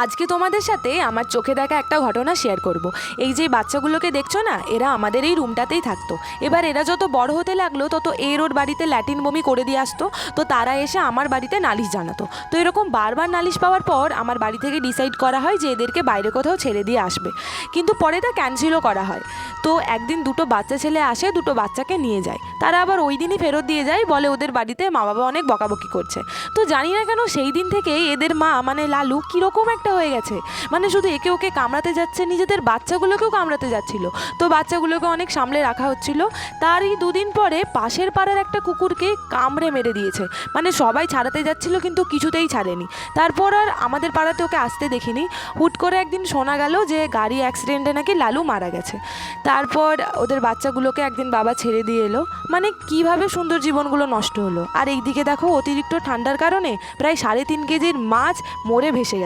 আজকে তোমাদের সাথে আমার চোখে দেখা একটা ঘটনা শেয়ার করব। এই যে বাচ্চাগুলোকে দেখছ না, এরা আমাদের এই রুমটাতেই থাকতো। এবার এরা যত বড় হতে লাগল, তত এর ওর বাড়িতে ল্যাটিন বমি করে দিয়ে আসতো, তো তারা এসে আমার বাড়িতে নালিশ জানাতো। তো এরকম বারবার নালিশ পাওয়ার পর আমার বাড়ি থেকে ডিসাইড করা হয় যে এদেরকে বাইরে কোথাও ছেড়ে দিয়ে আসবে। কিন্তু পরে তা ক্যান্সেলও করা হয়। তো একদিন দুটো বাচ্চা ছেলে আসে, দুটো বাচ্চাকে নিয়ে যায়। তারা আবার ওই দিনই ফেরত দিয়ে যায়, বলে ওদের বাড়িতে মা বাবা অনেক বকাবকি করছে। তো জানি না কেন সেই দিন থেকে এদের মা মানে লালু, কীরকম একটা হয়ে গেছে। মানে শুধু একে ওকে কামড়াতে যাচ্ছে, নিজেদের বাচ্চাগুলোকেও কামড়াতে যাচ্ছিল। তো বাচ্চাগুলোকে অনেক সামলে রাখা হচ্ছিল। তারই দুদিন পরে পাশের পাড়ার একটা কুকুরকে কামড়ে মেরে দিয়েছে। মানে সবাই ছাড়াতে যাচ্ছিল, কিন্তু কিছুতেই ছাড়েনি। তারপর আর আমাদের পাড়াতে ওকে আসতে দেখিনি। হুট করে একদিন শোনা গেল যে গাড়ি অ্যাক্সিডেন্টে নাকি লালু মারা গেছে। তারপর ওদের বাচ্চাগুলোকে একদিন বাবা ছেড়ে দিয়ে এলো। মানে কীভাবে সুন্দর জীবনগুলো নষ্ট হলো। আর এইদিকে দেখো অতিরিক্ত ঠান্ডার কারণে প্রায় সাড়ে তিন কেজির মাছ মরে ভেসে গেছে।